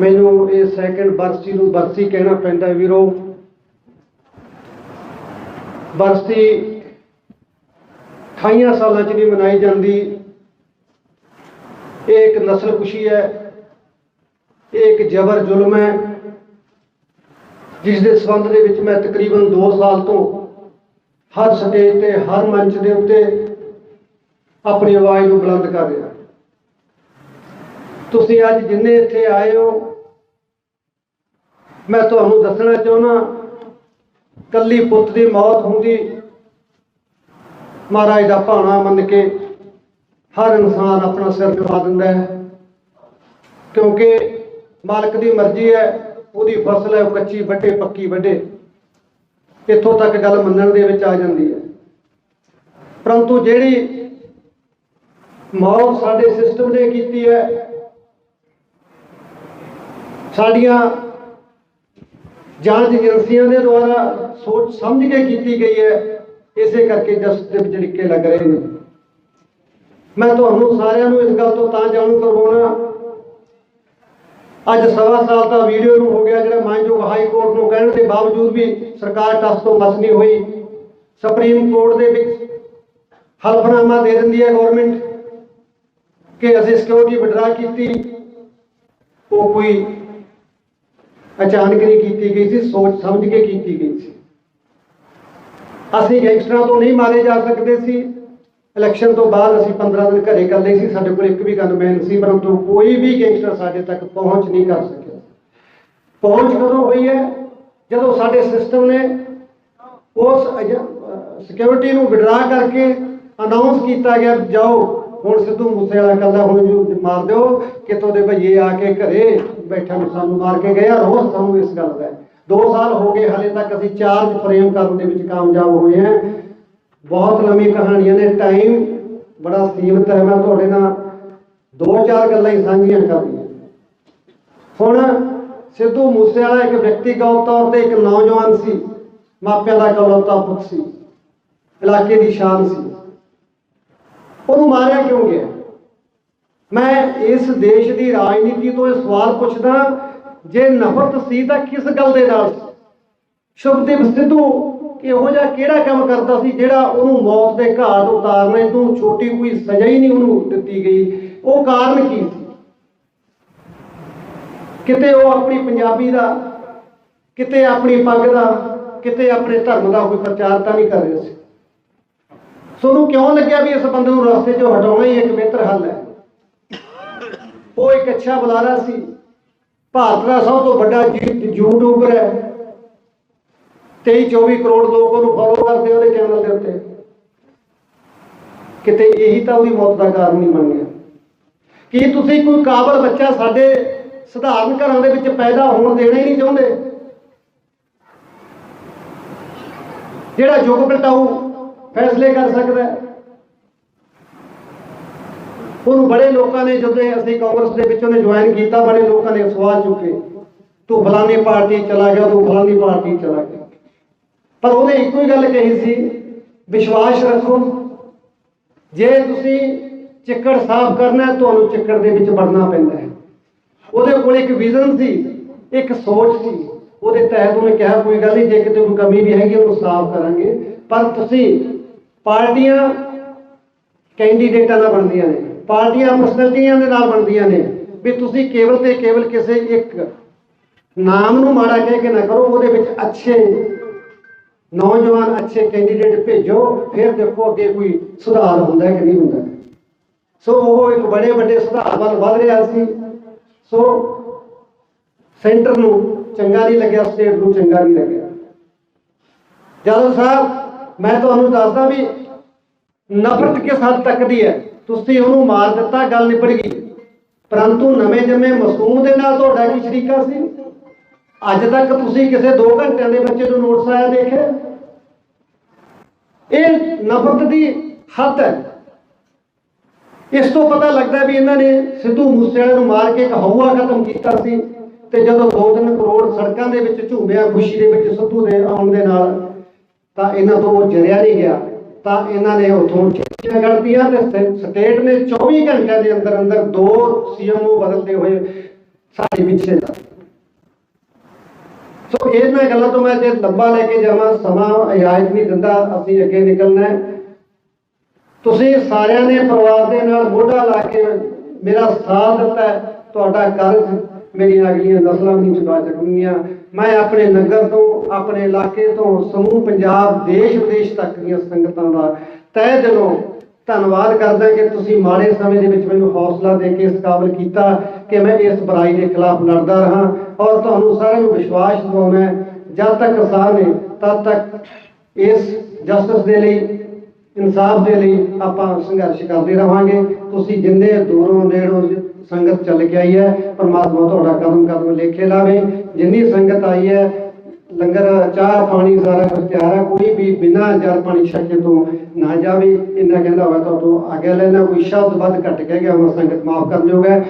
ਮੈਨੂੰ ਇਹ ਸੈਕਿੰਡ ਬਰਸੀ ਨੂੰ ਬਰਸੀ ਕਹਿਣਾ ਪੈਂਦਾ ਵੀਰੋ। ਬਰਸੀ 28 ਸਾਲਾਂ 'ਚ ਵੀ ਮਨਾਈ ਜਾਂਦੀ। ਇਹ ਇੱਕ ਨਸਲ ਖੁਸ਼ੀ ਹੈ। ਇਹ ਇੱਕ ਜ਼ਬਰ ਜ਼ੁਲਮ ਹੈ। ਜਿਸ ਦੇ ਸੰਬੰਧ ਦੇ ਵਿੱਚ ਮੈਂ ਤਕਰੀਬਨ 2 ਸਾਲ ਤੋਂ ਹਰ ਸਟੇਜ ਤੇ, ਹਰ ਮੰਚ ਦੇ ਉੱਤੇ ਆਪਣੀ ਆਵਾਜ਼ ਨੂੰ ਬੁਲੰਦ ਕਰ ਰਿਹਾ। ਤੁਸੀਂ ਅੱਜ ਜਿੰਨੇ ਇੱਥੇ ਆਏ ਹੋ, ਮੈਂ ਤੁਹਾਨੂੰ ਦੱਸਣਾ ਚਾਹੁੰਦਾ, ਕੱਲੀ ਪੁੱਤ ਦੀ ਮੌਤ ਹੁੰਦੀ, ਮਹਾਰਾਜ ਦਾ ਭਾਣਾ ਮੰਨ ਕੇ ਹਰ ਇਨਸਾਨ ਆਪਣਾ ਸਿਰ ਝੁਕਾ ਦਿੰਦਾ ਹੈ। ਕਿਉਂਕਿ ਮਾਲਕ ਦੀ ਮਰਜ਼ੀ ਹੈ, ਉਹਦੀ ਫਸਲ ਹੈ, ਉਹ ਕੱਚੀ ਵੱਡੇ ਪੱਕੀ ਵੱਡੇ ਇੱਥੋਂ ਤੱਕ ਗੱਲ ਮੰਨਣ ਦੇ ਵਿੱਚ ਆ ਜਾਂਦੀ ਹੈ। ਪਰੰਤੂ ਜਿਹੜੀ ਮੌਤ ਸਾਡੇ ਸਿਸਟਮ ਨੇ ਕੀਤੀ ਹੈ ਸਾਡੀਆਂ ਜਾਂਚ ਏਜੰਸੀਆਂ ਦੇ ਦੁਆਰਾ ਸੋਚ ਸਮਝ ਕੇ ਕੀਤੀ ਗਈ ਹੈ, ਇਸੇ ਕਰਕੇ ਜਸਟ ਦੇ ਵਿੱਚ ਡਿੱਕੇ ਲੱਗ ਰਹੇ ਨੇ। ਮੈਂ ਤੁਹਾਨੂੰ ਸਾਰਿਆਂ ਨੂੰ ਇਸ ਗੱਲ ਤੋਂ ਤਾਂ ਜਾਣੂ ਕਰਵਾਉਣਾ, ਅੱਜ ਸਵਾ ਸਾਲ ਦਾ ਵੀਡੀਓ ਨੂੰ ਹੋ ਗਿਆ ਜਿਹੜਾ ਮਾਨਯੋਗ ਹਾਈ ਕੋਰਟ ਨੂੰ ਕਹਿਣ ਦੇ ਬਾਵਜੂਦ ਵੀ ਸਰਕਾਰ ਟਸ ਤੋਂ ਮਸ ਨਹੀਂ ਹੋਈ। ਸੁਪਰੀਮ ਕੋਰਟ ਦੇ ਵਿੱਚ ਹਲਫਨਾਮਾ ਦੇ ਦਿੰਦੀ ਹੈ ਗਵਰਨਮੈਂਟ ਕਿ ਅਸੀਂ ਸਿਕਿਉਰਿਟੀ ਵਿਡਰਾ ਕੀਤੀ। ਉਹ ਕੋਈ ਅਚਾਨਕ ਨਹੀਂ ਕੀਤੀ ਗਈ ਸੀ, ਸੋਚ ਸਮਝ ਕੇ ਕੀਤੀ ਗਈ ਸੀ। ਅਸੀਂ ਗੈਂਗਸਟਰਾਂ ਤੋਂ ਨਹੀਂ ਮਾਰੇ ਜਾ ਸਕਦੇ ਸੀ। ਇਲੈਕਸ਼ਨ ਤੋਂ ਬਾਅਦ ਅਸੀਂ 15 ਦਿਨ ਘਰੇ ਇਕੱਲੇ ਸੀ, ਸਾਡੇ ਕੋਲ ਇੱਕ ਵੀ ਗਨਮੈਨ ਸੀ, ਪਰੰਤੂ ਕੋਈ ਵੀ ਗੈਂਗਸਟਰ ਸਾਡੇ ਤੱਕ ਪਹੁੰਚ ਨਹੀਂ ਕਰ ਸਕਿਆ। ਪਹੁੰਚ ਕਦੋਂ ਹੋਈ ਹੈ? ਜਦੋਂ ਸਾਡੇ ਸਿਸਟਮ ਨੇ ਉਸ ਸਿਕਿਉਰਿਟੀ ਨੂੰ ਵਿਡਰਾ ਕਰਕੇ ਅਨਾਉਂਸ ਕੀਤਾ ਗਿਆ, ਜਾਓ ਹੁਣ ਸਿੱਧੂ ਮੂਸੇ ਵਾਲਾ ਕੱਲਾ ਹੁਣ ਮਾਰ ਦਿਓ, ਕਿਤੋਂ ਦੇ ਭਈਏ ਆ ਕੇ ਘਰੇ ਬੈਠਾ ਨੂੰ, ਸਾਨੂੰ ਮਾਰ ਕੇ ਗਏ ਆ, ਰੋਜ਼ ਸਾਨੂੰ ਇਸ ਗੱਲ ਦਾ। 2 ਸਾਲ ਹੋ ਗਏ, ਹਲੇ ਤੱਕ ਅਸੀਂ ਚਾਰਜ ਫਰੇਮ ਕਰਨ ਦੇ ਵਿੱਚ ਕਾਮਯਾਬ ਹੋਏ ਹਾਂ। ਬਹੁਤ ਲੰਮੀ ਕਹਾਣੀਆਂ ਨੇ ਟਾਈਮ ਬੜਾ ਸੀਮਤ ਹੈ, ਮੈਂ ਤੁਹਾਡੇ ਨਾਲ ਦੋ ਚਾਰ ਗੱਲਾਂ ਹੀ ਸਾਂਝੀਆਂ ਕਰਨੀਆਂ। ਹੁਣ ਸਿੱਧੂ ਮੂਸੇਵਾਲਾ ਇੱਕ ਵਿਅਕਤੀਗਤ ਤੌਰ ਤੇ ਇੱਕ ਨੌਜਵਾਨ ਸੀ, ਮਾਪਿਆਂ ਦਾ ਇਕਲੌਤਾ ਪੁੱਤ ਸੀ, ਇਲਾਕੇ ਦੀ ਸ਼ਾਨ ਸੀ। ਉਹਨੂੰ ਮਾਰਿਆ ਕਿਉਂ ਗਿਆ? ਮੈਂ ਇਸ ਦੇਸ਼ ਦੀ ਰਾਜਨੀਤੀ ਤੋਂ ਇਹ ਸਵਾਲ ਪੁੱਛਦਾ, ਜੇ ਨਫ਼ਰਤ ਸੀ ਤਾਂ ਕਿਸ ਗੱਲ ਦੇ ਨਾਲ? ਸੀ ਸ਼ੁਭਦੀਪ ਸਿੱਧੂ ਇਹੋ ਜਿਹਾ ਕਿਹੜਾ ਕੰਮ ਕਰਦਾ ਸੀ ਜਿਹੜਾ ਉਹਨੂੰ ਮੌਤ ਦੇ ਘਾਟ ਉਤਾਰਨੇ ਤੋਂ ਛੋਟੀ ਕੋਈ ਸਜ਼ਾ ਹੀ ਨਹੀਂ ਉਹਨੂੰ ਦਿੱਤੀ ਗਈ? ਉਹ ਕਾਰਨ ਕੀ ਸੀ? ਕਿਤੇ ਉਹ ਆਪਣੀ ਪੰਜਾਬੀ ਦਾ, ਕਿਤੇ ਆਪਣੀ ਪੱਗ ਦਾ, ਕਿਤੇ ਆਪਣੇ ਧਰਮ ਦਾ ਕੋਈ ਪ੍ਰਚਾਰ ਤਾਂ ਨਹੀਂ ਕਰ ਰਿਹਾ ਸੀ? ਤੁਹਾਨੂੰ ਕਿਉਂ ਲੱਗਿਆ ਵੀ ਇਸ ਬੰਦੇ ਨੂੰ ਰਸਤੇ 'ਚੋਂ ਹਟਾਉਣਾ ਹੀ ਇੱਕ ਬਿਹਤਰ ਹੱਲ ਹੈ? ਉਹ ਇੱਕ ਅੱਛਾ ਬੁਲਾਰਾ ਸੀ। ਭਾਰਤ ਦਾ ਸਭ ਤੋਂ ਵੱਡਾ ਜੀ- ਯੂਟਿਊਬਰ ਹੈ। 23 24 ਕਰੋੜ ਲੋਕ ਉਹਨੂੰ ਫੋਲੋ ਕਰਦੇ ਉਹਦੇ ਚੈਨਲ ਦੇ ਉੱਤੇ। ਕਿਤੇ ਇਹੀ ਤਾਂ ਉਹਦੀ ਮੌਤ ਦਾ ਕਾਰਨ ਨਹੀਂ ਬਣ ਗਿਆ। ਕੀ ਤੁਸੀਂ ਕੋਈ ਕਾਬਲ ਬੱਚਾ ਸਾਡੇ ਸਧਾਰਨ ਘਰਾਂ ਦੇ ਵਿੱਚ ਪੈਦਾ ਹੋਣ ਦੇਣਾ ਹੀ ਨਹੀਂ ਚਾਹੁੰਦੇ? ਜਿਹੜਾ ਯੁੱਗ ਪਲਟਾਊ ਫੈਸਲੇ ਕਰ ਸਕਦਾ ਹੈ। ਉਹਨੂੰ ਬੜੇ ਲੋਕਾਂ ਨੇ ਜਦੋਂ ਅਸੀਂ ਕਾਂਗਰਸ ਦੇ ਵਿੱਚ ਉਹਨੇ ਜੁਆਇਨ ਕੀਤਾ, ਬੜੇ ਲੋਕਾਂ ਨੇ ਸਵਾਲ ਚੁੱਕੇ। ਤੂੰ ਫਲਾਨੀ ਪਾਰਟੀ ਚਲਾ ਗਿਆ, ਤੂੰ ਫਲਾਨੀ ਪਾਰਟੀ ਚਲਾ ਗਿਆ। ਪਰ ਉਹਨੇ ਇੱਕੋ ਹੀ ਗੱਲ ਕਹੀ ਸੀ, ਵਿਸ਼ਵਾਸ ਰੱਖੋ। ਜੇ ਤੁਸੀਂ ਚਿੱਕੜ ਸਾਫ਼ ਕਰਨਾ ਹੈ, ਤੁਹਾਨੂੰ ਚਿੱਕੜ ਦੇ ਵਿੱਚ ਵੜਨਾ ਪੈਂਦਾ ਹੈ। ਉਹਦੇ ਕੋਲ ਇੱਕ ਵਿਜ਼ਨ ਸੀ, ਇੱਕ ਸੋਚ ਸੀ। ਉਹਦੇ ਤਹਿਤ ਉਹਨੇ ਕਿਹਾ, ਕੋਈ ਗੱਲ ਨਹੀਂ, ਜੇ ਕਿਤੇ ਕੋਈ ਕਮੀ ਵੀ ਹੈਗੀ, ਉਹਨੂੰ ਸਾਫ਼ ਕਰਾਂਗੇ। ਪਰ ਤੁਸੀਂ ਪਾਰਟੀਆਂ ਕੈਂਡੀਡੇਟਾਂ ਨਾਲ ਬਣਦੀਆਂ ਨੇ। ਪਾਰਟੀਆਂ ਪਰਸਨੈਲਿਟੀਆਂ ਦੇ ਨਾਲ ਬਣਦੀਆਂ ਨੇ। ਵੀ ਤੁਸੀਂ ਕੇਵਲ ਤੇ ਕੇਵਲ ਕਿਸੇ ਇੱਕ ਨਾਮ ਨੂੰ ਮਾੜਾ ਕਹਿ ਕੇ ਨਾ ਕਰੋ, ਉਹਦੇ ਵਿੱਚ ਅੱਛੇ ਨੌਜਵਾਨ, ਅੱਛੇ ਕੈਂਡੀਡੇਟ ਭੇਜੋ, ਫਿਰ ਦੇਖੋ ਅੱਗੇ ਕੋਈ ਸੁਧਾਰ ਹੁੰਦਾ ਹੈ ਕਿ ਨਹੀਂ ਹੁੰਦਾ। ਸੋ ਉਹ ਇੱਕ ਬੜੇ ਵੱਡੇ ਸੁਧਾਰ ਵੱਲ ਵਧ ਰਿਹਾ ਸੀ। ਸੋ ਸੈਂਟਰ ਨੂੰ ਚੰਗਾ ਨਹੀਂ ਲੱਗਿਆ ਸਟੇਟ ਨੂੰ ਚੰਗਾ ਨਹੀਂ ਲੱਗਿਆ। ਜਦੋਂ ਸਾਹਿਬ, ਮੈਂ ਤੁਹਾਨੂੰ ਦੱਸਦਾ ਵੀ ਨਫ਼ਰਤ ਕਿਸ ਹੱਦ ਤੱਕ ਦੀ ਹੈ? ਤੁਸੀਂ ਉਹਨੂੰ ਮਾਰ ਦਿੱਤਾ, ਗੱਲ ਨਿਬੜ ਗਈ। ਪਰੰਤੂ ਨਵੇਂ ਜੰਮੇ ਮਾਸੂਮ ਦੇ ਨਾਲ ਤੁਹਾਡਾ ਕੀ ਸ਼ਰੀਕਾ ਸੀ? ਅੱਜ ਤੱਕ ਤੁਸੀਂ ਕਿਸੇ 2 ਘੰਟਿਆਂ ਦੇ ਬੱਚੇ ਨੂੰ ਨੋਟਸ ਆਇਆ ਦੇਖਿਆ? ਇਹ ਨਫ਼ਰਤ ਦੀ ਹੱਦ ਹੈ। ਇਸ ਤੋਂ ਪਤਾ ਲੱਗਦਾ ਵੀ ਇਹਨਾਂ ਨੇ ਸਿੱਧੂ ਮੂਸੇਵਾਲੇ ਨੂੰ ਮਾਰ ਕੇ ਇੱਕ ਹਊਆ ਖਤਮ ਕੀਤਾ ਸੀ ਤੇ ਜਦੋਂ 2-3 ਕਰੋੜ ਸੜਕਾਂ ਦੇ ਵਿੱਚ ਝੂਮਿਆ ਖੁਸ਼ੀ ਦੇ ਵਿੱਚ ਸਿੱਧੂ ਦੇ ਆਉਣ ਦੇ ਨਾਲ ਤਾਂ ਇਹਨਾਂ ਤੋਂ ਉਹ ਜਰਿਆ ਨਹੀਂ ਗਿਆ। ਤਾਂ ਇਹਨਾਂ ਨੇ ਉਥੋਂ ਚਿੱਠੀਆਂ ਕੱਢਤੀਆਂ ਤੇ ਸਟੇਟ ਨੇ 24 ਘੰਟਿਆਂ ਦੇ ਅੰਦਰ ਅੰਦਰ ਦੋ ਸੀਐਮਓ ਬਦਲਦੇ ਹੋਏ ਸਾਡੇ ਪਿੱਛੇ ਦਾ ਸੋ ਇਹਨਾਂ ਗੱਲਾਂ ਤੋਂ ਮੈਂ ਜੇ ਲੰਬਾ ਲੈ ਕੇ ਜਾਵਾਂ, ਸਮਾਂ ਇਜਾਜ਼ਤ ਨਹੀਂ ਦਿੰਦਾ, ਅਸੀਂ ਅੱਗੇ ਨਿਕਲਣਾ ਤੁਸੀਂ ਸਾਰਿਆਂ ਨੇ ਪਰਿਵਾਰ ਦੇ ਨਾਲ ਮੋਢਾ ਲਾ ਕੇ ਮੇਰਾ ਸਾਥ ਦਿੱਤਾ ਤੁਹਾਡਾ ਕਰਜ਼ ਮੇਰੀਆਂ ਅਗਲੀਆਂ ਨਸਲਾਂ ਵੀ ਨਹੀਂ ਚੁਕਾ ਸਕਣਗੀਆਂ ਮੈਂ ਆਪਣੇ ਨਗਰ ਤੋਂ, ਆਪਣੇ ਇਲਾਕੇ ਤੋਂ, ਸਮੂਹ ਪੰਜਾਬ, ਦੇਸ਼ ਵਿਦੇਸ਼ ਤੱਕ ਦੀਆਂ ਸੰਗਤਾਂ ਦਾ ਤਹਿ ਦਿਲੋਂ ਧੰਨਵਾਦ ਕਰਦਾ ਕਿ ਤੁਸੀਂ ਮਾੜੇ ਸਮੇਂ ਦੇ ਵਿੱਚ ਮੈਨੂੰ ਹੌਸਲਾ ਦੇ ਕੇ ਇਸ ਕਾਬਲ ਕੀਤਾ ਕਿ ਮੈਂ ਇਸ ਬੁਰਾਈ ਦੇ ਖਿਲਾਫ ਲੜਦਾ ਰਹਾ ਔਰ ਤੁਹਾਨੂੰ ਸਾਰਿਆਂ ਨੂੰ ਵਿਸ਼ਵਾਸ ਦਿਵਾਉਣਾ ਜਦ ਤੱਕ ਕਿਸਾਨ ਨੇ, ਤਦ ਤੱਕ ਇਸ ਜਸਟਿਸ ਦੇ ਲਈ, ਇਨਸਾਫ ਦੇ ਲਈ ਆਪਾਂ ਸੰਘਰਸ਼ ਕਰਦੇ ਰਹਾਂਗੇ ਤੁਸੀਂ ਜਿੰਨੇ ਦੂਰੋਂ ਨੇੜੋਂ ਸੰਗਤ ਚੱਲ ਕੇ ਆਈ ਹੈ, ਪਰਮਾਤਮਾ ਤੁਹਾਡਾ ਕਦਮ ਕਦਮ ਲੇਖੇ ਲਾਵੇ, ਜਿੰਨੀ ਸੰਗਤ ਆਈ ਹੈ, ਲੰਗਰ, ਚਾਹ, ਪਾਣੀ ਸਾਰਾ ਕੁਝ ਤਿਆਰ ਹੈ, ਕੋਈ ਵੀ ਬਿਨਾਂ ਜਲ ਪਾਣੀ ਛਕੇ ਤੋਂ ਨਾ ਜਾਵੇ, ਇੰਨਾ ਕਹਿੰਦਾ ਹੋਇਆ ਤੁਹਾਡੇ ਤੋਂ ਆਗਿਆ ਲੈਣਾ, ਕੋਈ ਸ਼ਬਦ ਵੱਧ ਘੱਟ ਕਹਿ ਗਿਆ ਹੋਵਾਂ ਸੰਗਤ ਮਾਫ ਕਰ ਲਿਓਗਾ